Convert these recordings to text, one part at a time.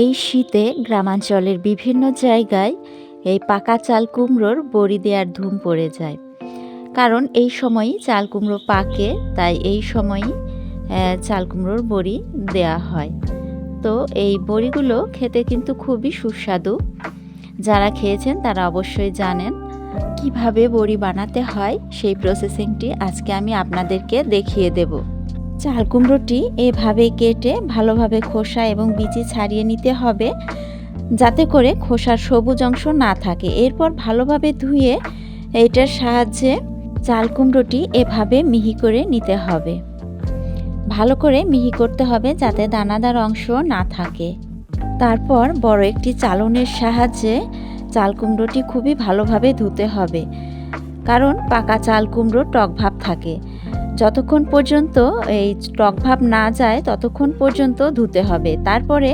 এই শীতে গ্রামাঞ্চলের বিভিন্ন জায়গায় এই পাকা চাল কুমড়োর বড়ি দেওয়ার ধুম পড়ে যায়। কারণ এই সময়ই চাল কুমড়ো পাকে, তাই এই সময়ই চাল কুমড়োর বড়ি দেয়া হয়। তো এই বড়িগুলো খেতে কিন্তু খুবই সুস্বাদু। যারা খেয়েছেন তারা অবশ্যই জানেন কীভাবে বড়ি বানাতে হয়, সেই প্রসেসিংটি আজকে আমি আপনাদেরকে দেখিয়ে দেব। চাল কুমড়োটি এভাবে কেটে ভালোভাবে খোসা এবং বিচি ছাড়িয়ে নিতে হবে, যাতে করে খোসার সবুজ অংশ না থাকে। এরপর ভালোভাবে ধুয়ে এটার সাহায্যে চাল কুমড়োটি এভাবে মিহি করে নিতে হবে। ভালো করে মিহি করতে হবে যাতে দানাদার অংশ না থাকে। তারপর বড় একটি চালনের সাহায্যে চাল কুমড়োটি খুবই ভালোভাবে ধুতে হবে, কারণ পাকা চাল কুমড়ো টক ভাব থাকে। যতক্ষণ পর্যন্ত এই টক ভাব না যায়, ততক্ষণ পর্যন্ত ধুতে হবে। তারপরে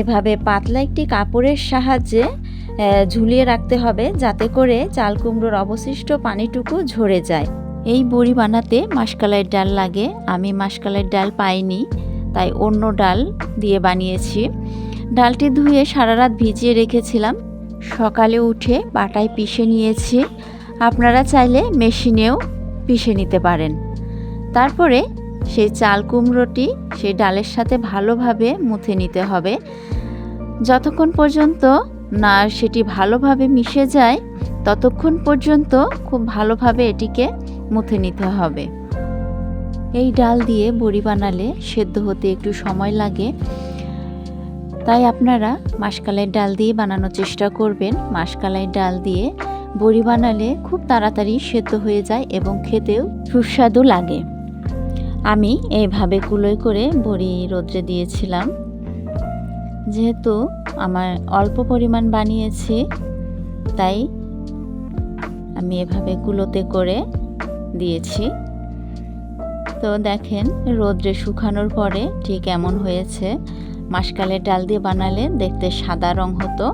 এভাবে পাতলা একটি কাপড়ের সাহায্যে ঝুলিয়ে রাখতে হবে যাতে করে চাল কুমড়োর অবশিষ্ট পানিটুকু ঝরে যায়। এই বড়ি বানাতে মাসকালের ডাল লাগে। আমি মাসকালের ডাল পাইনি, তাই অন্য ডাল দিয়ে বানিয়েছি। ডালটি ধুয়ে সারা রাত ভিজিয়ে রেখেছিলাম। সকালে উঠে বাটায় পিষে নিয়েছি। আপনারা চাইলে মেশিনেও পিষে নিতে পারেন। তারপরে সেই চাল কুমড়োটি সেই ডালের সাথে ভালোভাবে মুথে নিতে হবে। যতক্ষণ পর্যন্ত না সেটি ভালোভাবে মিশে যায়, ততক্ষণ পর্যন্ত খুব ভালোভাবে এটিকে মুথে নিতে হবে। এই ডাল দিয়ে বড়ি বানালে সেদ্ধ হতে একটু সময় লাগে। তাই আপনারা মাসকালের ডাল দিয়ে বানানোর চেষ্টা করবেন। মাসকালাই ডাল দিয়ে বড়ি বানালে খুব তাড়াতাড়ি সেদ্ধ হয়ে যায় এবং খেতেও সুস্বাদু লাগে। আমি এইভাবে কুলোয় করে বড়ি রোদ্রে দিয়েছিলাম। যেহেতু আমার অল্প পরিমাণ বানিয়েছি, তাই আমি এভাবে কুলোতে করে দিয়েছি। তো দেখেন, রোদ্রে শুকানোর পরে ঠিক এমন হয়েছে। মাসকালের ডাল দিয়ে বানালে দেখতে সাদা রং হতো।